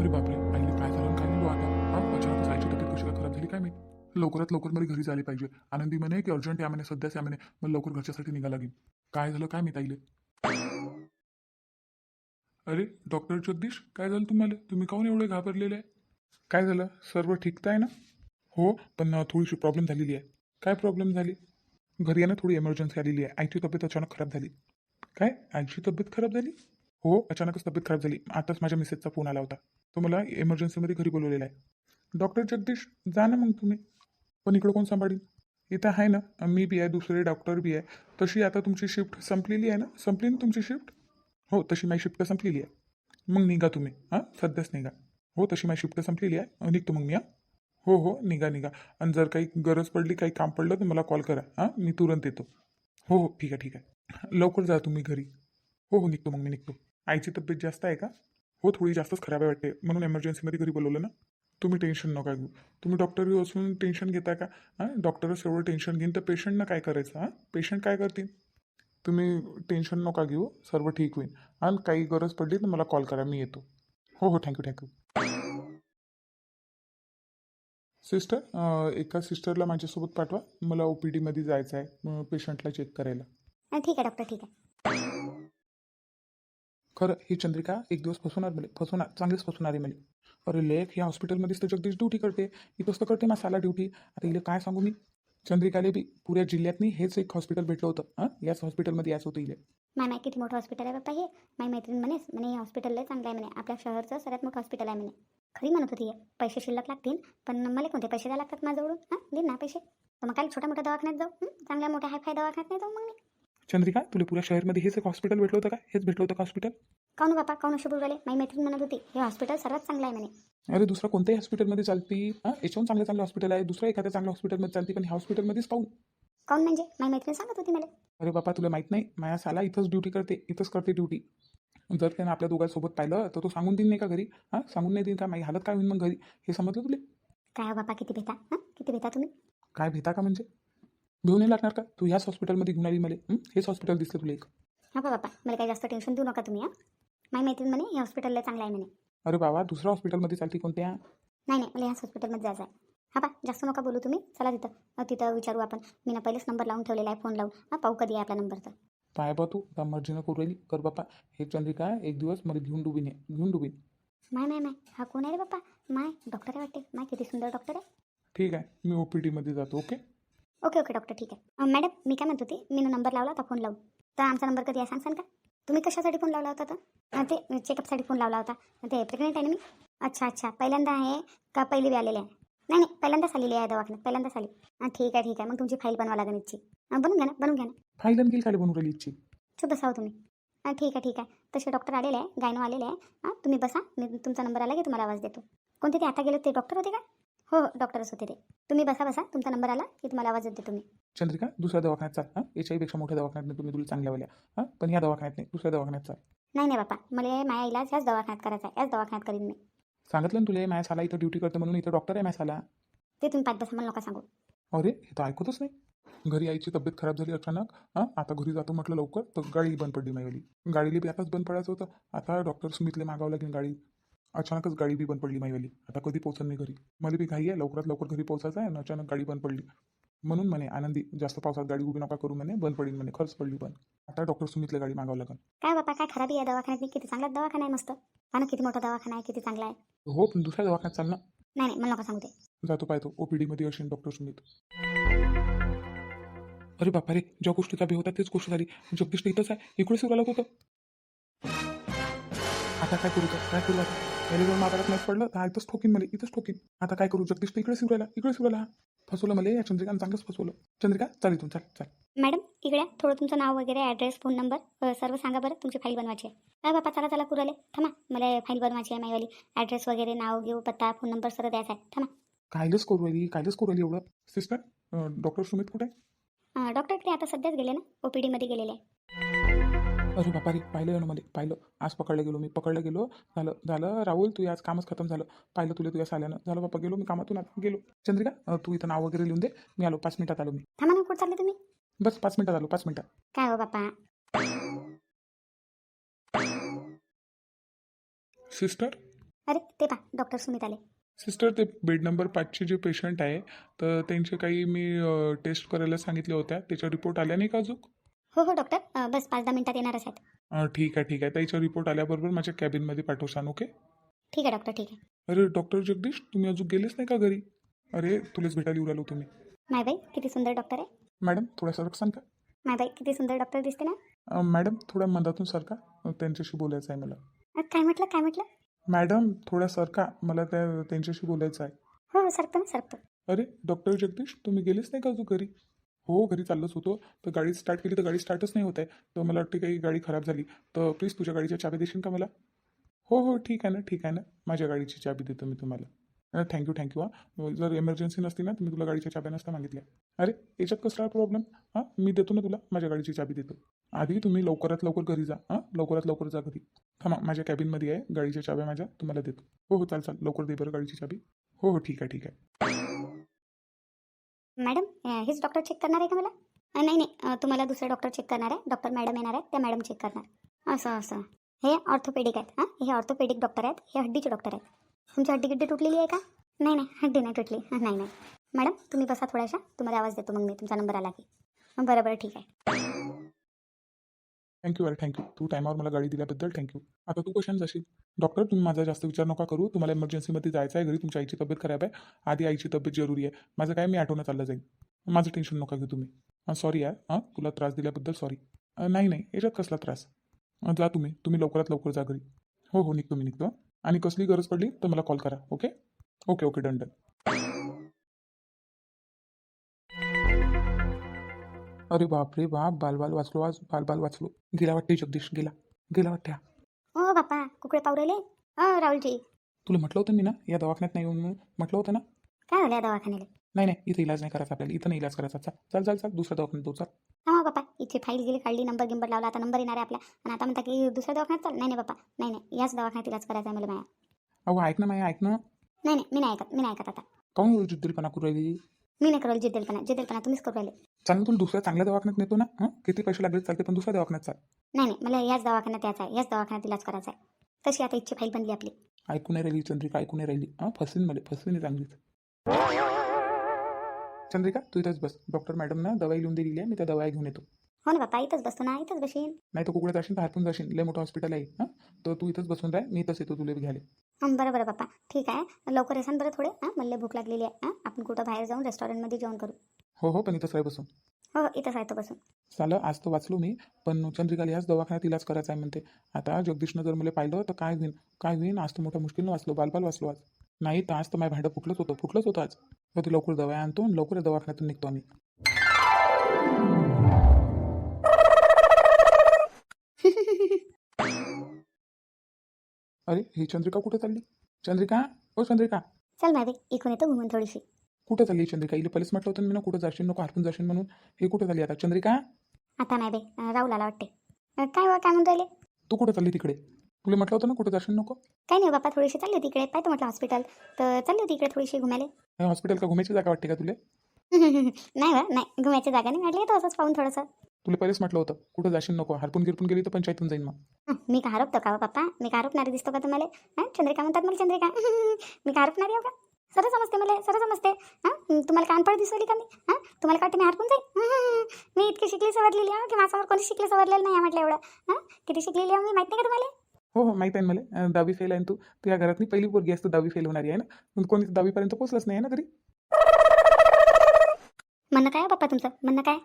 अरे बापरे आईने काय झालं? काय नाही आता. हा अचानक आईची तब्येत कशी खराब झाली? काय मी लवकरात लवकर मला घरी झाली पाहिजे. आनंदी म्हणे की अर्जंट या म्हणे सध्याच या म्हणे. मला लवकर घरच्यासाठी निघा लागेल. काय झालं? काय मी आईले? अरे डॉक्टर जगदीश काय झालं तुम्हाला? तुम्ही काहून एवढे घाबरलेले आहे? काय झालं? सर्व ठीक तर आहे ना? हो पण थोडीशी प्रॉब्लेम झालेली आहे. काय प्रॉब्लेम झाली? घरी आहे ना थोडी एमर्जन्सी आलेली आहे. आईची तब्येत अचानक खराब झाली. काय? आईची तब्येत खराब झाली? हो अचानकच तब्येत खराब झाली. आताच माझ्या मिसेसचा फोन आला होता. तो मला इमर्जन्सीमध्ये घरी बोलवलेला आहे. डॉक्टर जगदीश जा ना मग तुम्ही. पण इकडं कोण सांभाळील इथं आहे ना मी बी आहे दुसरे डॉक्टर बी आहे. तशी आता तुमची शिफ्ट संपलेली आहे ना? संपली ना तुमची शिफ्ट हो तशी माझी शिफ्ट संपलेली आहे. मग निघा तुम्ही. हां सध्याच निघा. हो तशी माझी शिफ्ट संपलेली आहे. निघतो मग मी हां. हो हो निघा निघा. आणि जर काही गरज पडली काही काम पडलं तर मला कॉल करा. हां मी तुरंत येतो. हो हो ठीक आहे ठीक आहे. लवकर जा तुम्ही घरी. हो हो निघतो मग मी निघतो. आईची तब्येत जास्त आहे का? हो थोडी जास्तच खराब आहे वाटते. म्हणून एमर्जन्सीमध्ये घरी बोलवलं ना. तुम्ही टेन्शन नका घेऊ. तुम्ही डॉक्टर असून टेन्शन घेता का? हां? डॉक्टरच एवढं टेन्शन घेईन तर पेशंटनं काय करायचं? हां? पेशंट काय करतील? तुम्ही टेन्शन नका घेऊ. सर्व ठीक होईल. आणि काही गरज पडली तर मला कॉल करा. मी येतो. हो हो. थँक्यू थँक्यू सिस्टर एका सिस्टरला माझ्यासोबत पाठवा. मला ओ पी डीमध्ये जायचं आहे पेशंटला चेक करायला. ठीक आहे डॉक्टर ठीक आहे. खरं ही चंद्रिका एक दिवस फसवणार म्हणे फसवणार चांगलीच फसवणार आहे अरे लेख या हॉस्पिटलमध्येच तर जगदीश ड्युटी करते. इथंच तर करते मसाला ड्युटी आता इले काय सांगू मी? चंद्रिकाले बी पुऱ्या जिल्ह्यातनी हेच एक हॉस्पिटल भेटलं होतं. हां? याच हॉस्पिटलमध्ये याच होतं इले. माय माय किती मोठं हॉस्पिटल आहे बाप्पा हे? माय मैत्रीण म्हणेस म्हणे हे हॉस्पिटल लय चांगलं आहे म्हणे. आपल्या शहरचं सगळ्यात मोठं हॉस्पिटल आहे म्हणे. खरी म्हणत होती हे. पैसे शिल्लक लागतील पण मला कोणते पैसे द्यायला लागतात माझ्याजवळून? हां? दे ना पैसे. तर मग काय छोट्या मोठ्या दवाखान्यात जाऊ? चांगल्या मोठ्या हायफाय दवाखान्यात नाही जाऊ मग मी? चंद्रिका तुला पुऱ्या शहरमध्ये हेच एक हॉस्पिटल भेटलं होतं का? हेच भेटलं होतं का हॉस्पिटल काऊन बापा? काऊन असे बोलवाले माई मैत्रीण म्हणत होती. हे हॉस्पिटल सर्वात चांगलं आहे म्हणे. अरे दुसरा कोणत्याही हॉस्पिटलमध्ये चालती हां? याच्याहून चांगलं चांगलं हॉस्पिटल आहे. दुसऱ्या एखाद्या चांगल्या हॉस्पिटलमध्ये चालती पण ह्या हॉस्पिटलमध्येच पाहू काऊन म्हणजे? माई मैत्रीण सांगत होती मला. अरे बापा तुला माहीत नाही. माया साला इथंच ड्युटी करते इथंच करते ड्युटी जर त्यानं आपल्या दोघांसोबत पाहिलं तर तो सांगून देईन नाही का घरी? हां? सांगून नाही देईन का? माझी हालत काय होईल मग घरी? हे समजलं तुला? काय हो बापा किती भेटा? हां? किती भेटा तुम्ही? काय भेता का म्हणजे? घेऊन नाही लागणार का? तू ह्याच हॉस्पिटलमध्ये घेऊन आली मला. हं? हेच हॉस्पिटल दिसलं तुला एक. हा बापा मला काही जास्त टेन्शन देऊ नका तुम्ही हां? माई मैत्रीण म्हणे हे हॉस्पिटल लय चांगलं आहे म्हणे. अरे बाबा दुसऱ्या हॉस्पिटलमध्ये चालती कोणत्या? नाही नाही मला ह्याच हॉस्पिटलमध्ये जायचं आहे. हा बा जास्त नका बोलू तुम्ही. चला तिथं अ, तिथं विचारू आपण. मी ना पहिलेच नंबर लावून ठेवलेला आहे फोन लावून. हा पाहू कधी आहे आपला नंबर तर. पाय बा तू आता मर्जीनं करू राहिली. कर बापा हे चंद्रिका एक दिवस मला घेऊन डुबीन आहे घेऊन डुबीन माय माय माय हा कोण आहे रे बाप्पा? माय डॉक्टर आहे वाटते. माय किती सुंदर डॉक्टर आहे. ठीक आहे मी ओ पी जातो ओके? ओके ओके डॉक्टर ठीक आहे. मॅडम मी काय म्हणत होती? मी नंबर लावला होता फोन लावून. तर आमचा नंबर कधी आहे? सांगसान का? तुम्ही कशासाठी फोन लावला होता तर ते चेकअपसाठी फोन लावला होता. ते प्रेग्नेंट आहे ना मी? अच्छा अच्छा. पहिल्यांदा आहे का पहिली बी आलेली आहे? नाही नाही पहिल्यांदाच आलेली आहे दवाखान्यात. पहिल्यांदाच आली. हां ठीक आहे ठीक आहे. मग तुमची फाईल बनवा लागेल इच्छी बनवून घ्या ना बनवून घ्या ना. फायलन गेल खाली बनवून राहिली इच्छी चुप बसाव तुम्ही. हां ठीक आहे ठीक आहे. तसे डॉक्टर आलेले आहे गायनो आलेले आहे. हां तुम्ही बसा. मी तुमचा नंबर आला की तुम्हाला आवाज देतो. कोणते ते आता गेले ते डॉक्टर होते का? हो हो डॉक्टरच होते ते तुम्ही बसा बसा. तुमचा नंबर आला की तुम्हाला आवाज देते तुम्ही. चंद्रिका दुसऱ्या दवाखान्यात चाल हां? याच्याहीपेक्षा मोठ्या दवाखान्यात नाही तुम्ही तुला चांगल्या वाल्या. हां? पण ह्या दवाखान्यात नाही दुसऱ्या दवाखान्यात चाल. नाही नाही बापा मला माझ्या इलाज ह्याच दवाखान्यात करायचा आहे. याच दवाखान्यात करीन मी. सांगितलं ना तुला माझ्या साला इथं ड्युटी करते म्हणून इथं डॉक्टर आहे माझ्या साला ते तुम्ही पाच बसा मला नका सांगू. अरे हे तर ऐकतच नाही. घरी आईची तब्येत खराब झाली अचानक हां? आता घरी जातो म्हटलं लवकर तर गाडी बंद पडली माझीवाली गाडीला बी आताच बंद पडायचं होतं. आता डॉक्टर सुमितले मागावं लागेल गाडी. अचानकच गाडी बी बंद पडली माझीवाली आता कधी पोहोचल नाही घरी? मला बी घाई आहे लवकरात लवकर घरी पोहोचायचं आहे आणि अचानक गाडी बंद पडली. म्हणून म्हणे आनंदी जास्त पावसात गाडी उभी नका करू म्हणे बंद पडली म्हणे खर्च पडली पण आता डॉक्टर सुमितले गाडी मागावं लागेल. काय बापा काय खराबी आहे दवाखान्यात? मी किती चांगला दवाखाना आहे मस्त. ना किती मोठा दवाखाना आहे किती चांगला आहे. हो पण दुसऱ्या दवाखान्यात चाल ना नाही नाही मला नका सांगू ते. जातो पाहतो. ओ पी डीमध्ये असेल डॉक्टर सुमित. अरे बापा रे ज्या गोष्टीचा भे होता तेच गोष्ट झाली. जगदीश इथंच आहे इकडे सुरू होतं. आता काय करू? काय करू आता? याला जर नाही पडलं तर इथंच ठोकीन मला इथंच ठोकीन. आता काय करू जगदीश तर इकडे शिवरायला इकडे शिवरायला फसवलं मला या चंद्रिकानं चांगलंच फसवलं. चंद्रिका चाल इथून चाल चाल. मॅडम इकडे. थोडं तुमचं नाव वगैरे ॲड्रेस फोन नंबर सर्व सांगा बरं तुमची फाईल बनवायची आहे. काय बापा चला चला कुराले. थांबा मला फाईल बनवायची आहे माझीवाली. ॲड्रेस वगैरे नाव घेऊ पत्ता फोन नंबर सर्व द्यायचा आहे. थांबा. कायलंच करू राहिली कायलंच करू राहिली एवढं. सिस्टर डॉक्टर सुमित कुठे आहे? अं, डॉक्टरकडे आता सध्याच गेले ना? ओ पी डीमध्ये गेलेले आहे. अरे बापा रे पाहिलं ना मला पाहिलं. आज पकडलं गेलो मी पकडलं गेलो. झालं झालं. राहुल तू आज कामच खतम झालं. पाहिलं तुला तुझ्या साल्यानं. झालं बापा गेलो मी कामातून आता गेलो. चंद्रिका तू इथं नाव वगैरे लिहून दे. मी आलो पाच मिनिटात आलो मी. थांबा ना कुठं चालले तुम्ही? बस पाच मिनिटात आलो पाच मिनिटात. काय हो बापा? सिस्टर? अरे ते पा डॉक्टर सुमित आले सिस्टर ते बेड नंबर पाचचे जे पेशंट आहे तर त्यांचे काही मी टेस्ट करायला सांगितले होत्या. त्याचा रिपोर्ट आल्या नाही का अजून? हो हो डॉक्टर अं, बस पाच दहा मिनिटात येणारच आहेत. अं, ठीक आहे ठीक आहे. त्याचा रिपोर्ट आल्याबरोबर माझ्या कॅबिनमध्ये पाठवसान ओके ठीक आहे डॉक्टर ठीक आहे. अरे डॉक्टर जगदीश तुम्ही अजून गेलेच नाही का घरी? अरे तुलाच भेटायला येऊ राहिलो तुम्ही. माय बाई किती सुंदर डॉक्टर आहे. मॅडम थोडा सरक सांगा माय बाई किती सुंदर डॉक्टर दिसते ना. अं, मॅडम थोड्या मधातून सरका अं, त्यांच्याशी बोलायचं आहे मला. अं, काय म्हटलं काय म्हटलं? मॅडम थोडा सरका मला त्या त्यांच्याशी बोलायचं आहे हो हो सरकतो ना सरकतो अरे डॉक्टर जगदीश तुम्ही गेलेच नाही का अजून घरी? हो घरी चाललोच होतो. तर गाडी स्टार्ट केली तर गाडी स्टार्टच नाही होत आहे. तर मला वाटते काही गाडी खराब झाली. तर प्लीज तुझ्या गाडीच्या चाबी देशील का मला? हो हो ठीक आहे ना ठीक आहे ना. माझ्या गाडीची चाबी देतो मी तुम्हाला. थँक्यू थँक्यू हां. जर एमर्जन्सी नसती ना तर मी तुला गाडीच्या चाब्या नसता मागितल्या. अरे याच्यात कसला प्रॉब्लेम हां मी देतो ना तुला माझ्या गाडीची चाबी देतो. आधी तुम्ही लवकरात लवकर घरी जा हां. लवकरात लवकर जा घरी. थांबा माझ्या कॅबिनमध्ये आहे गाडीच्या चाब्या माझ्या तुम्हाला देतो. हो हो चाल चाल लवकर दे बरं गाडीची चाबी हो हो ठीक आहे ठीक आहे. मॅडम हेच डॉक्टर चेक करणार आहे का मला? नाही नाही तुम्हाला दुसरे डॉक्टर चेक करणार आहे. डॉक्टर मॅडम येणार आहेत त्या मॅडम चेक करणार. असं असं. हे ऑर्थोपेडिक आहेत हां? हे ऑर्थोपेडिक डॉक्टर आहेत हे हड्डीचे डॉक्टर आहेत. तुमची हड्डी गिड्डी तुटलेली आहे का? नाही नाही हड्डी नाही तुटली. नाही नाही. मॅडम तुम्ही बसा थोड्याशा. तुम्हाला आवाज देतो मग मी तुमचा नंबर आला की. बरं बरं ठीक आहे. थँक्यू अरे थँक्यू तू टायमावर मला गाडी दिल्याबद्दल थँक्यू आता तू कशाने जाशील डॉक्टर तुम्ही माझा जास्त विचार नका करू. तुम्हाला इमर्जन्सीमध्ये जायचं आहे. घरी तुमच्या आईची तब्येत खराब आहे. आधी आईची तब्येत जरुरी आहे. माझं काय? मी आठवणं चाललं जाईल. माझं टेन्शन नका घेऊ तुम्ही. सॉरी यार. हां तुला त्रास दिल्याबद्दल सॉरी नाही नाही. याच्यात कसला त्रास? जा तुम्ही. तुम्ही लवकरात लवकर जा घरी. हो हो. निघतो मी निघतो. आणि कसली गरज पडली तर मला कॉल करा. Okay okay okay done done अरे बाप रे बाप बाल बाल वाचलो आज बाल बाल वाचलो. गेला वाटते जगदीश गेला. गेला वाटते हा. ओ बाप्पा कुकडे पाव राहिले अ राहुलजी. तुला म्हटलं होतं मी ना या दवाखान्यात नाही येऊन म्हणून? म्हटलं होतं ना? काय झालं या दवाखान्याला? नाही नाही इथं इलाज नाही करायचा आपल्याला इथं नाही इलाज करायचा. चाल चाल चाल चाल दुसऱ्या दवाखान्यात जाऊ चाल. हा बाप्पा इथे फाईल गेली काढली नंबर गिंबर लावला आता नंबर येणार आहे आपला. आणि आता म्हणता की दुसऱ्या दवाखान्यात चाल नाही नाही बाप्पा नाही नाही याच दवाखान्यात इलाज करायचा आहे मला माया. अहो ऐक ना माया ऐक ना. नाही नाही मी नाही ऐकत मी नाही ऐकत आता. काऊन जिद्दीलपणा करू राहिली? मी नाही करू जिद्दलपणा जिद्दलपणा तुम्हीच करू राहिले. ना तुला दुसऱ्या चांगल्या दवाखान्यात नेतो ना हं? किती पैसे लागले चालते पण दुसऱ्या दवाखान्यात चाल. नाही नाही मला याच दवाखान्यात यायचं आहे याच दवाखान्यात इलाज करायचा आहे. तशी आता इच्छी फाईल बनली आपली. ऐकून नाही राहिली चंद्रिका ऐकून नाही राहिली. हां? फसवीन मला फसवीन चांगलीच. चंद्रिका तू इथंच बस. डॉक्टर मॅडमनं दवाई लिहून दिलेली आहे मी त्या दवाई घेऊन येतो. हो ना बाप्पा इथंच बसतो ना इथंच बशीन. नाही तर कुकडे जाशील तर हरपून जाशील लय मोठं हॉस्पिटल आहे हां? तर तू इथंच बसून राह मी इथंच येतो तुला घ्यायला. बरं बरं बाप्पा ठीक आहे. लवकर येसान बरं थोडे. हां मला भूक लागलेली आहे. हां आपण कुठं बाहेर जाऊन रेस्टॉरंटमध्ये जेवण करू. हो हो पण इथंच राह बसून. हो हो इथंच आहे तो बसून. चालं आज तर वाचलो मी पण चंद्रिकाला याच दवाखान्यात इलाज करायचा आहे म्हणते. आता जगदीशनं जर मला पाहिलं तर काय होईन? काय होईन? आज तर मोठ्या मुश्किलनं वाचलो बालबाल वाचलो आज. नाही तर आज तर माझं भांडं फुटलंच होतं फुटलंच होतं आज. तर ते लवकर दवा आणतो आणि लवकर या दवाखान्यातून निघतो आम्ही. अरे ही चंद्रिका कुठे चालली? चंद्रिका? ओ चंद्रिका. चल बाई इकडून येतो घुमून थोडीशी. कुठे चालली चंद्रिका? हिला पहिलेच म्हटलं होतं मी ना कुठं जाशील नको हरपून जाशील म्हणून. हे कुठे चालली आता? चंद्रिका? आता नाही बाई अं, वाटते. अं, काय हो काय म्हणून राहिले? तू कुठं चालली तिकडे? तुला म्हटलं होतं ना कुठं जाशील नको? काही नाही हो बाप्पा थोडीशी चालली होती इकडे. पाहतो म्हटलं हॉस्पिटल तर चालली होती इकडे थोडीशी घुमायला. हे हॉस्पिटल का घुमायची जागा वाटते का तुला? नाही बा नाही. घुमायची जागा नाही. म्हटलं येतो असंच पाहून थोडंसं. तुला पहिलेच म्हटलं होतं कुठं जाशील नको हरपून गिरपून गेली तर पंचायतून जाईन मग. हं, मी का हरपतो का हो पप्पा? मी का हरपणारी दिसतो का तुम्हाला? हां? चंद्रिका म्हणतात मला चंद्रिका. मी का हरपणारी आहे का सरळ समजते मला सरळ समजते. हां? तुम्हाला कानपड दिसवली का मी? हां? तुम्हाला का वाटते मी हरपून जाईल मी इतकी शिकली सवरलेली आहे की माझ्यावर कोणी शिकली सवरलेलं नाही आहे म्हटलं एवढं. हां? किती शिकलेली आहे मी माहीत नाही का तुम्हाला? हो हो माहीत आहे ना मला. अं, दहावी फेल आहे ना तू. तू या घरातली पहिली पोरगी असतो दहावी फेल होणारी आहे ना? पण कोणी दहावीपर्यंत पोहोचलंच नाही आहे ना तरी? म्हणणं काय आहे पप्पा तुमचं? म्हणणं काय?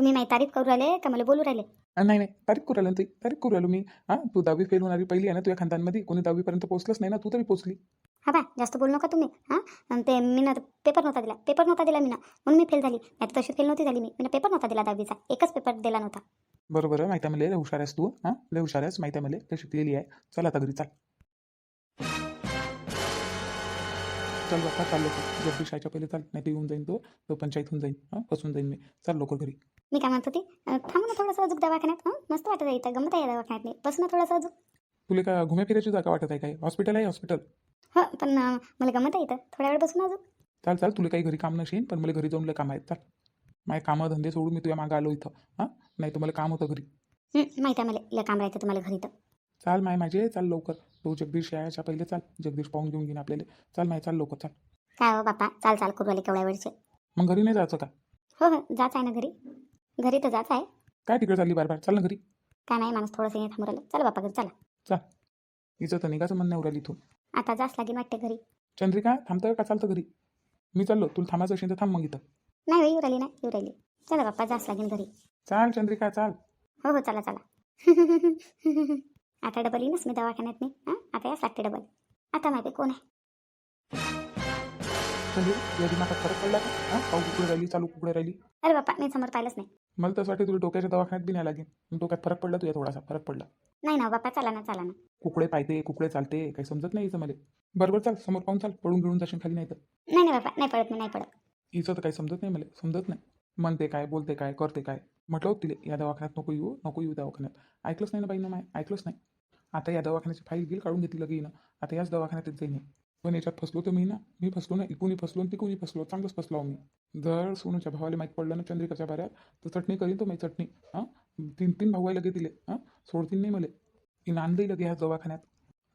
तुम्ही माही तारीफ करू राहिले का मला बोलू राहिले? नाही नाही. तारीफ करू राहिलो ना ती तारीफ करू राहिलो मी. हां तू दहावी फेल होणारी पहिली आहे ना तुझ्या खानदानमध्ये. कोणी दहावीपर्यंत पोहोचलंच नाही ना तू तरी पोहोचली. हा बा जास्त बोलू नका तुम्ही. हां? ते मी ना पेपर नव्हता दिला. पेपर नव्हता दिला मी ना. म्हणून मी फेल झाली. नाही तशी फेल नव्हती झाली मी. मी पेपर नव्हता दिला दहावीचा. एकच पेपर दिला नव्हता. बरं बरं माहिती आहे मला. लय हुशार आहेस तू. हां? लय हुशार आहेस. माहिती आहे मला. लय शिकलेली आहे. चल आता घरी चाल. चल बाप्पा चाललो तू. जगदीश शाळेच्या पहिले चाल नाही तर येऊन जाईन तो. तो पंचायतून जाईन हां? बसून जाईन मी. चाल लवकर घरी. मी काय म्हणत होती थांबू ना थोडंसं अजून दवाखान्यात हं? मस्त वाटत आहे इथं गमत आहे दवाखान्यात नाही बस ना थोडंसं अजून. तुला का घुम्या फिरायची जागा वाटत आहे काय? हॉस्पिटल आहे हॉस्पिटल. हो पण अं, मला गमत आहे इथं. थोड्या वेळ बसून अजून. चाल चाल तुला काही घरी काम नसेल पण मला घरी जाऊन लय काम आहेत. चाल. माझे कामं धंदे सोडून मी तुझ्या मागं आलो इथं हां? नाही तर मला काम होतं घरी. हं, माहिती आहे मला लय काम राहायचं तुम्हाला घरी तर. चाल माय माझे चाल लवकर. तो जगदीश यायच्या पहिले चाल. जगदीश पाहून घेऊन घेईन आपल्याला. चाल माय चाल लवकर चाल. काय हो बापा चाल चाल करू आले केवढ्या वेळचे. मग घरी नाही जायचं का? हो हो जाच आहे ना घरी. घरी तर जाच आहे. काय तिकडे चालली बार बार? चाल ना घरी. काय नाही माणूस थोडंसं हे थांबू राहिलं. चला बापा घरी चला. हिचं तर निघाचं म्हणणं उराली इथून. आता जाच लागेल वाटते घरी. चंद्रिका थांबतं का? चालतं घरी. मी चाललो. तुला थांबायचं असेल तर थांब मग इथं. नाही हो, येऊ राहिली नाही येऊ राहिली. चला बाप्पा जाच लागेल घरी. चाल चंद्रिका चाल. हो हो चला चला. आता डबल येईनच मी दवाखान्यात नाही हां? आता याच लागते डबल आता माहिती कोण आहे. चंद्रिका या दिमागात फरक पडला का? हां? पाऊ कुकडे राहिली चालू कुकडे राहिली? अरे बाप्पा मी समोर पाहिलंच नाही. मला तसं वाटतं तुला डोक्याच्या दवाखान्यात बी नाही लागेल. मग डोक्यात फरक पडला तुझ्या थोडासा? फरक पडला. नाही ना बाप्पा चला ना चला ना. कुकडे पायते कुकडे चालते काही समजत नाही हिचं मला. बरोबर चाल समोर पाहून चाल पडून घेऊन जाशील खाली नाही तर नाही नाही बाप्पा नाही पडत मी नाही पडत हिचं तर काही समजत नाही मला समजत नाही. म्हणते काय बोलते काय करते काय? म्हटलं होतं तिले या दवाखान्यात नको येऊ नको येऊ दवाखान्यात. ऐकलंच नाही ना बाई ना माय ऐकलंच नाही. आता या दवाखान्याची फाईल गिल काढून घेतली लगे ना. आता याच दवाखान्यात जाईन पण याच्यात फसलो तर मी ना मी फसलो ना इकूनही फसलो आणि तिकूनही फसलो चांगलंच फसलो मी जर सोनूच्या भावाला माहीत पडलं ना चंद्रिकाच्या बाऱ्यात तर चटणी करीन तो माझी चटणी. हां? तीन तीन भाऊ आहे लगे दिले हां? सोडतीन नाही मला. की नांदही लगे ह्या दवाखान्यात.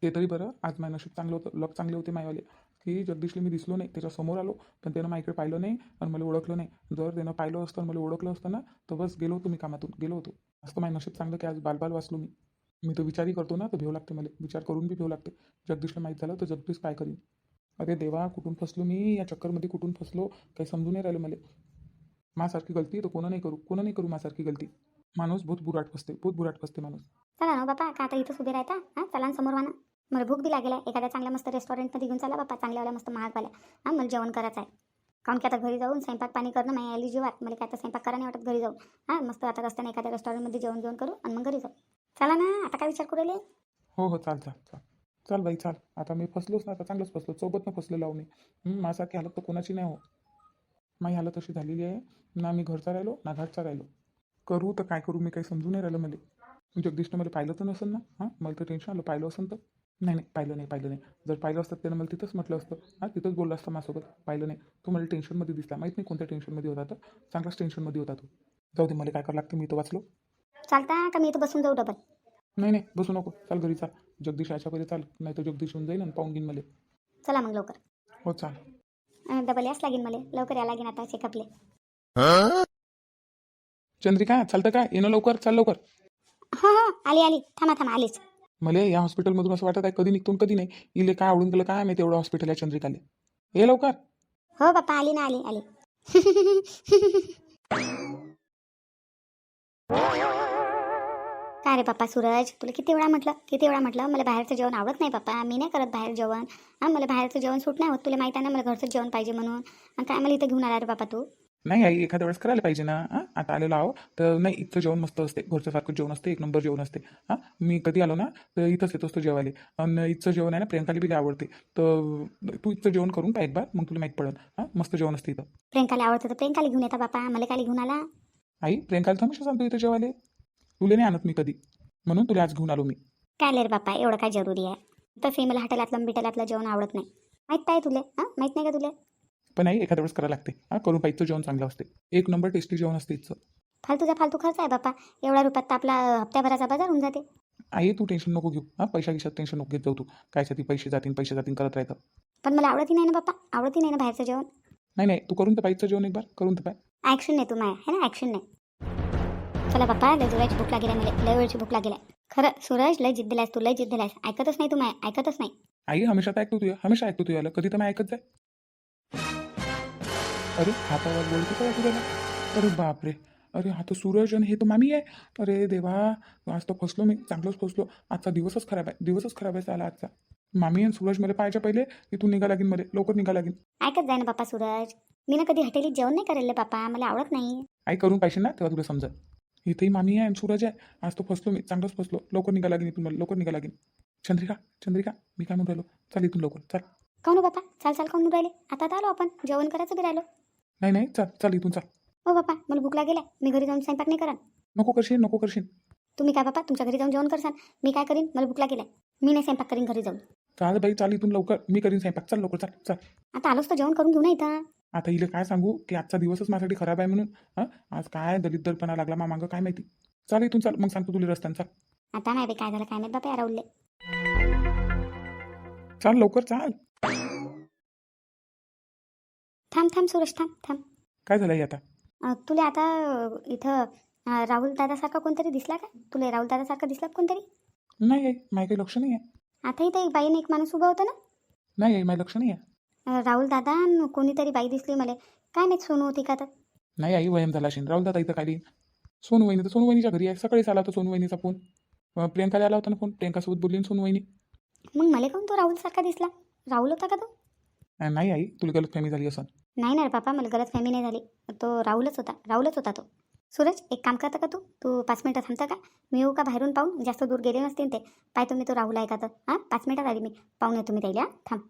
ते तरी बरं आज माझं नशीब चांगलं होतं लक चांगले होते मायवाले. की जगदीशला मी दिसलो नाही त्याच्यासमोर आलो पण त्यानं माझ्याकडे पाहिलं नाही आणि मला ओळखलं नाही. जर त्यानं पाहिलं असतं आणि मला ओळखलं असतं ना तर बस गेलो होतो मी कामातून गेलो होतो. असं माझ्या नशीब चांगलं की आज बालबाल वाचलो मी. मी तर विचारही करतो ना तर भेव लागते मला. विचार करून बी भेव लागते. जगदीशला माहीत झालं तर जगदीश काय करीन? अरे देवा कुठून फसलो मी? या चक्करमध्ये कुठून फसलो? काही समजून नाही राहिलं मला. माझ्यासारखी गलती तर कोणा नाही करू? कोणा नाही करू माझ्यासारखी गलती? माणूस बहुत बुराट फसते बहुत बुराट फसते माणूस. चला ना हो बापा का आता इथंच उभे राहता? हा चला समोर वाना मला भूक बी लागेल एखाद्या चांगल्या मस्त रेस्टॉरंटमध्ये घेऊन चला बापा चांगल्यावाल्या मस्त महागवाल्या. हां मला जेवण करायचं आहे. कारण की आता घरी जाऊन स्वयंपाक पाणी करणं माझ्या आली जीवात. मला काय आता स्वयंपाक करा नाही वाटत घरी जाऊन. हां मस्त आता रस्त्याने एखाद्या रेस्टॉरंटमध्ये जेवण घेऊन करू आणि मग घरी जाऊ. चला ना आता काय विचार करू राहिले? हो हो चाल चाल चाल. चाल बाई चाल. आता मी फसलोच ना आता चांगलंच फसलो. सोबत ना फसलेलो आहो मी. हं, माझ्यासारखी हालत तर कोणाची नाही हो. माझी हालत अशी झालेली आहे. ना मी घरचा राहिलो ना घरचा राहिलो. करू तर काय करू मी काही समजून नाही राहिलं मला. जगदीशनं मला पाहिलं तर नसेल ना? हां मला तर टेन्शन आलं पाहिलं असेल तर. नाही नाही पाहिलं नाही पाहिलं नाही. जर पाहिलं असतं त्यानं मला तिथंच म्हटलं असतं. हां तिथंच बोललं असतं माझ्यासोबत. पाहिलं नाही. तो मला टेन्शनमध्ये दिसला. माहीत नाही कोणत्या टेन्शनमध्ये होता तर चांगलाच टेन्शनमध्ये होता तो. जाऊ दे मला काय करावं लागतं? मी तर वाचलो. चालता का? मी इथं बसून जाऊ डबल नाही नाही बसू नको. चाल घरी चाल. जगदीश याच्या पहिले चाल. नाही तर जगदीश येऊन जाईन आणि पाहून घेईन मला. चला मग लवकर. हो चाल. अं, डबल याच लागेल मला. लवकर या लागेल आता चेकअपले चंद्रिका चालतं काय येणं लवकर. चाल लवकर. हो हो. आली आली. थांबा थांबा. आलीच. मला या हॉस्पिटलमधून असं वाटत आहे कधी निघतून कधी नाही. इले काय आवडून गेलं काय माहिती एवढं हॉस्पिटल आहे चंद्रिकाले. ये लवकर. हो बाप्पा आली ना आली आली. काय रे पप्पा सूरज? तुला किती वेळा म्हटलं किती वेळा म्हटलं? मला बाहेरचं जेवण आवडत नाही पप्पा मी नाही करत बाहेर जेवण. हां मला बाहेरचं जेवण सूट नाही होत. तुला माहिती आहे ना मला घरचं जेवण पाहिजे म्हणून. आणि काय मला इथं घेऊन आला रे बापा तू? नाही आई एखाद्या वेळेस करायला पाहिजे ना. हां आता आलेलो आहो तर नाही इथचं जेवण मस्त असते. घरचं सारखं जेवण असते. एक नंबर जेवण असते. हां मी कधी आलो ना तर इथंच येतो असतो जेवायला. आणि इथचं जेवण आहे ना प्रियंकाला बी आवडते. तर तू इथचं जेवण करून पाह एक बार मग तुला माहीत पडेल. हां मस्त जेवण असते इथं. प्रियंकाला आवडतं तर प्रियंकाला घेऊन येता बापा. मला काय घेऊन आला? आई प्रियंकाला तर हमेशा सांगतो इथं जेवायला? तुला नाही आणत मी कधी. म्हणून तुला आज घेऊन आलो मी. काय रे बापा एवढं काय जरुरी आहे? तसंही मला हॉटेलातलं बिटेलातलं जेवण आवडत नाही. माहीत काय तुले? हां माहीत नाही का तुले? पण आई एखाद्या वेळेस करायला लागते. हां करून पाहिजे. जेवण चांगलं असते. एक नंबर टेस्टी जेवण असते इथचं फालतूचा फालतू खर्च आहे बापा एवढ्या रुपयात तर आपला हप्त्याभराचा बाजार होऊन जाते. आई तू टेन्शन नको घेऊ. हां पैशा गिशात टेन्शन नको घेत जाऊ तू. कायसाठी पैसे जातील पैसे जातील करत राहतं पण मला आवडती नाही ना बापा आवडती नाही ना बाहेरचं जेवण. नाही नाही. तू करून तर पाहिजे जेवण एक बार. करून तर पाय. ॲक्शन नाही तू माय. है ना? ॲक्शन नाही. चला बाप्पा. लय जोराची भूक लागेल मला लय वेळची भूक लागेल खरं सूरज लय जिद्द तू. लय जिद्द ऐकतच नाही तू माय. ऐकतच नाही. आई हमेशा तर ऐकतो तुझ्या हमेशा ऐकतो तुझ्याला. कधी तर मी ऐकत जाय. अरे हातावर बोलतो ऐकू त्याला अरे बापरे. अरे हा तर सूरज आणि हे तर मामी आहे. अरे देवा आज तर फसलो मी. चांगलंच फसलो. आजचा दिवसच खराब आहे. दिवसच खराब आहे चाला आजचा. मामी आणि सूरज मला पाहायच्या पहिले इथून निघा लागेल मला लवकर निघा लागेल. ऐकत जाय ना बापा सूरज. मी ना कधी हॉटेलीत जेवण नाही करेल बापा. मला आवडत नाही. आई करून पाहिजे ना तेव्हा तुला समजत इथेही मामी आहे आणि सूरज आहे. आज तो फसलो मी. चांगलंच फसलो. लवकर निघा लागेल इथून मला लवकर निघा लागेल. चंद्रिका चंद्रिका मी काय म्हणून राहिलो? चल इथून लवकर. चल. काऊन हो बापा? चाल चाल काऊन राहिले? आता आलो आपण. जेवण करायचं बी राहिलो. नाही नाही चल चल इथून चल. हो बापा मला भूक लागेल आहे. मी घरी जाऊन स्वयंपाक नाही करा नको करशील नको करशील. तुम्ही काय बापा तुमच्या घरी जाऊन जेवण करसाल मी काय करीन? मला भूक लागेल आहे. मी नाही स्वयंपाक करीन घरी जाऊन. चाल बाई चाल इथून लवकर. मी करीन स्वयंपाक. चल लवकर चल चल. आता आलोच तर जेवण करून घेऊ ना इथं. आता हिला काय सांगू? की आजचा दिवसच माझ्यासाठी खराब आहे म्हणून हां? आज काय दलित दरपणा लागला मा मागं काय माहिती? चाल इथून चाल. मग सांगतो तुला रस्त्यानं. चाल. आता नाही बे काय झालं काय माहीत बापा या राहुलले. चाल लवकर चाल. थांब थांब सुरेश थांब थांब. काय झालं आई आता? अं, तुला आता अं, इथं अं, राहुल दादासारखा कोणतरी दिसला का? तुला राहुल दादासारखा दिसला का कोणतरी? नाही आई माझं काही लक्ष नाही आहे आता इथं एक बाईने एक माणूस उभा होता ना? नाही आई माझं लक्ष नाही आहे अं, राहुल दादा अन् कोणीतरी बाई दिसली मला. काय माहीत सोनू होती का तर? नाही आई वयम झाला असेल राहुल दादा इथं देईन? सोनू वहिनी तर सोनू वहिनीच्या घरी आहे. सकाळीच आला होता सोनू वहिनीचा फोन. अं, प्रियंकाला आला होता ना फोन? प्रियंकासोबत बोलली ना सोनू वहिनी. मग मला काऊन तो राहुलसारखा दिसला? राहुल होता का तो? नाही आई तुला गलत फॅमी झाली असं. नाही ना रे पापा मला गलत फॅमी नाही झाली. तो राहुलच होता राहुलच होता तो. सूरज एक काम करता का तू? तू पाच मिनटं थांबता का? मी येऊ का बाहेरून पाहून? जास्त दूर गेले नसतील ते. पाय तुम्ही तो राहुल आहे का तर? हां पाच मिनटात आली मी. पाहून मी त्याला? थांब.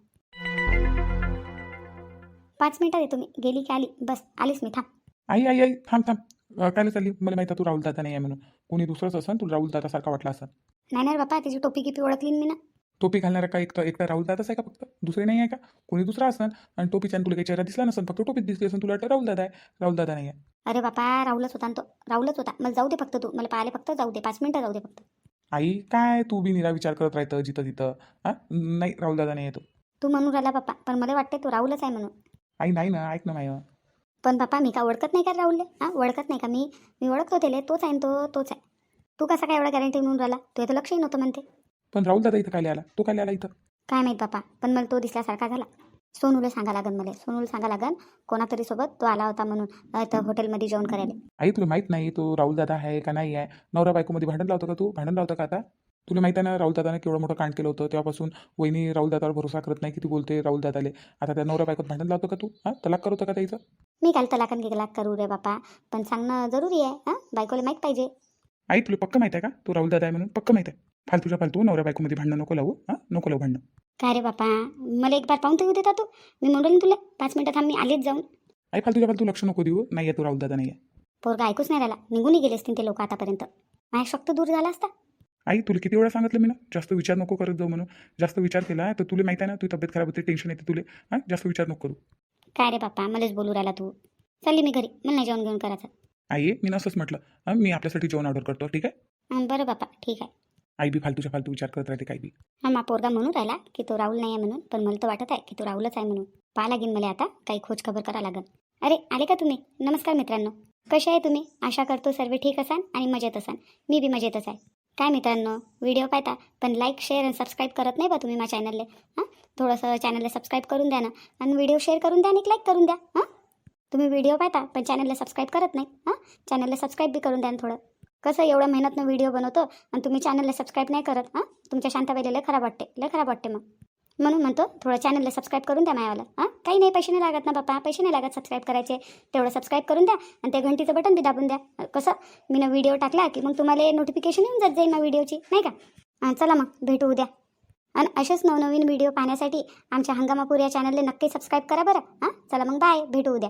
पाच मिनटात येतो मी. गेली की आली. बस आलीच मी. थांब. आई आई आई थांब थांब. अं, कायला चालली? मला माहिती तू राहुल दादा नाही आहे म्हणून. कोणी दुसरंच असं तुला राहुल दादासारखा वाटला असं? नाही नाही रे बापा त्याची टोपी गिपी ओळखली ना मी ना. टोपी घालणारा का एक एकटा राहुल दादाच आहे का फक्त? दुसरे नाही आहे का? कोणी दुसरा असणार आणि टोपीच्या तुला काही चेहरा दिसला नसेल फक्त टोपीत दिसली असेल तुला वाटतं राहुल दादा आहे? राहुल दादा नाही आहे. अरे बापा राहुलच होता ना तो. राहुलच होता. मला जाऊ दे फक्त तू. मला पाहिले फक्त जाऊ दे. पाच मिनटं जाऊ दे फक्त. आई काय तू बी निरा विचार करत राहतं जिथं तिथं? हां? नाही राहुल दादा नाही येतो तू. म्हणून राहिला बाप्पा पण मला वाटते तू राहुलच आहे म्हणून. आई नाही ना. ऐक ना माय. पण बाप्पा मी का ओळखत नाही का राहुलले? हां? ओळखत नाही का? मी मी ओळखतो त्याला. तोच आहे न तो. तोच आहे. तू कसा काय एवढा गॅरंटी म्हणून राहिला? तू तर लक्षही नव्हतं म्हणते. पण राहुल दादा इथं काय आला तो काय आला इथं? काय माहीत बापा पण मला तो दिसल्यासारखा झाला. सोनूला सांगा लागन मला. सोनूला सांगा लागन कोणातरी सोबत तो आला होता म्हणून हॉटेलमध्ये जेवण करायला. आई तुला माहीत नाही तो राहुल दादा आहे का नाही आहे? नवरा बायकोमध्ये भांडण लावतो का तू? भांडण लावतं का आता? तुला माहिती आहे ना राहुल दादाने केवढं मोठं कांड केलं होतं? तेव्हापासून वहिनी राहुल दादावर भरोसा करत नाही किती बोलते राहुल दादाले. आता त्या नवरा बायकोत भांडण लावतो का तू? हां तलाक करतो का त्याचं? मी काल तलाकन गिलाक करू रे बापा पण सांगणं जरुरी आहे हां? बायकोला माहीत पाहिजे. आई तुला पक्क माहिती आहे का? तू राहुल दादा आहे म्हणून पक्क माहिती आहे. फालतूच्या फालतू नवऱ्या बायकोमध्ये भांडणं नको लावू हां? नको लावू भांडणं. काय रे बापा? मला एक बार पाहून तर देता तू. मी म्हणून तुला. पाच मिनटं थांब मी आलीच जाऊन. आई फालतूच्या फालतू लक्ष नको देऊ नाही आहे तू राहुल दादा नाही आहे पोरगा ऐकूच नाही राहिला. निघूनही गेले असतील ते लोक आतापर्यंत. माझ्या शक्त दूर झाला असता. आई तुला किती वेळा सांगितलं मी ना? जास्त विचार नको करत जाऊ म्हणून. जास्त विचार केला तर तुला माहिती आहे ना? तुझी तब्येत खराब होते टेन्शन येते तुला. हां? जास्त विचार नको करू. काय रे बापा? मलाच बोलू राहिला तू. चालली मी घरी. मला नाही जेवण घेऊन करायचं. आई मी ना असंच म्हटलं. हां मी आपल्यासाठी जेवण ऑर्डर करतो. ठीक आहे? हं, बरं बापा. ठीक आहे. आई बी फालतूच्या फालतू विचार करत राहते काय बी. हा मा पोरगा म्हणून राहिला की तो राहुल नाही आहे म्हणून पण मला तर वाटत आहे की तो राहुलच आहे म्हणून. पाहा लागेल मला आता काही खोज खबर करा लागेल. अरे आले का तुम्ही? नमस्कार मित्रांनो. कसे आहे तुम्ही? आशा करतो सर्व ठीक असाल आणि मजेत असाल. मी बी मजेतच आहे. काय मित्रांनो? व्हिडिओ पाहता पण लाईक शेअर आणि सबस्क्राईब करत नाही बा तुम्ही माझ्या चॅनलला हां? थोडंसं चॅनलला सबस्क्राईब करून द्या ना. आणि व्हिडिओ शेअर करून द्या आणि लाईक करून द्या. हां? तुम्ही व्हिडिओ पाहता पण चॅनलला सबस्क्राईब करत नाही. हां? चॅनलला सबस्क्राईब बी करून द्या ना थोडं. कसं एवढ्या मेहनतनं व्हिडिओ बनवतो आणि तुम्ही चॅनलला सबस्क्राईब नाही करत हां? तुमच्या शांताबाईला लय खराब वाटते लय खराब वाटते मग. म्हणून म्हणतो थोडं चॅनलला सबस्क्राईब करून द्या मायावाला हां? काही नाही पैसे नाही लागत ना बाप्पा पैसे नाही लागत सबस्क्राईब करायचे. तेवढं सबस्क्राईब करून द्या आणि त्या घंटीचं बटन बी दाबून द्या. कसं? मी ना व्हिडिओ टाकला की मग तुम्हाला नोटिफिकेशन येऊन जात जाईल ना व्हिडिओची नाही का? चला मग भेटू उद्या. आणि असेच नवनवीन व्हिडिओ पाहण्यासाठी आमच्या हंगामापूर या चॅनलला नक्की सबस्क्राईब करा बरं हां? चला मग बाय भेटू उद्या.